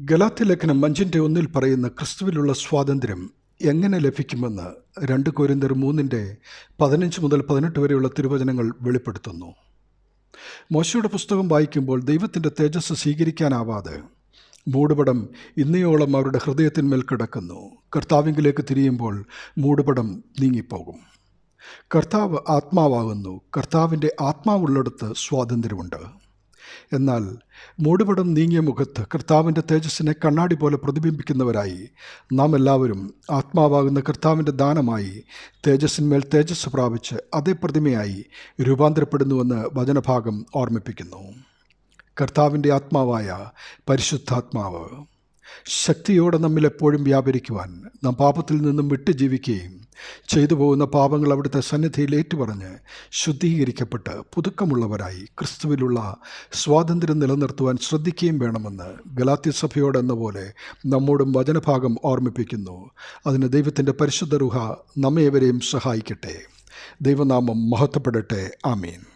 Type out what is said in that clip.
ഗലാത്തി ലേഖനം അഞ്ചിന്റെ ഒന്നിൽ പറയുന്ന ക്രിസ്തുവിലുള്ള സ്വാതന്ത്ര്യം എങ്ങനെ ലഭിക്കുമെന്ന് രണ്ട് കോരിന്തർ മൂന്നിന്റെ പതിനഞ്ച് മുതൽ പതിനെട്ട് വരെയുള്ള തിരുവചനങ്ങൾ വെളിപ്പെടുത്തുന്നു. മോശയുടെ പുസ്തകം വായിക്കുമ്പോൾ ദൈവത്തിന്റെ തേജസ് സ്വീകരിക്കാനാവാതെ മൂടുപടം ഇന്നയോളം അവരുടെ ഹൃദയത്തിന്മേൽ കിടക്കുന്നു. കർത്താവിങ്കിലേക്ക് തിരിയുമ്പോൾ മൂടുപടം നീങ്ങിപ്പോകും. കർത്താവ് ആത്മാവാകുന്നു. കർത്താവിന്റെ ആത്മാവുള്ളിടത്ത് സ്വാതന്ത്ര്യമുണ്ട്. എന്നാൽ മൂടുപടം നീങ്ങിയ മുഖത്ത് കർത്താവിന്റെ തേജസ്സിനെ കണ്ണാടി പോലെ പ്രതിബിംബിക്കുന്നവരായി നാം എല്ലാവരും ആത്മാവാകുന്ന കർത്താവിന്റെ ദാനമായി തേജസ്സിന്മേൽ തേജസ് പ്രാപിച്ച് അതേ പ്രതിമയായി രൂപാന്തരപ്പെടുന്നുവെന്ന് വചനഭാഗം ഓർമ്മിപ്പിക്കുന്നു. കർത്താവിന്റെ ആത്മാവായ പരിശുദ്ധാത്മാവ് ശക്തിയോടെ നമ്മിൽ എപ്പോഴും വ്യാപരിക്കുവാൻ നാം പാപത്തിൽ നിന്നും വിട്ടു ജീവിക്കുകയും ചെയ്തു പോകുന്ന പാപങ്ങൾ അവിടുത്തെ സന്നിധിയിൽ ഏറ്റുപറഞ്ഞ് ശുദ്ധീകരിക്കപ്പെട്ട് പുതുക്കമുള്ളവരായി ക്രിസ്തുവിലുള്ള സ്വാതന്ത്ര്യം നിലനിർത്തുവാൻ ശ്രദ്ധിക്കുകയും വേണമെന്ന് ഗലാത്യ സഭയോട് എന്ന പോലെ നമ്മോടും വചനഭാഗം ഓർമ്മിപ്പിക്കുന്നു. അതിന് ദൈവത്തിന്റെ പരിശുദ്ധ റുഹ നമ്മേവരെയും സഹായിക്കട്ടെ. ദൈവനാമം മഹത്വപ്പെടട്ടെ. ആമീൻ.